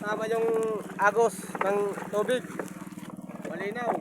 Tama-tama yung agos ng tubig. Malinaw.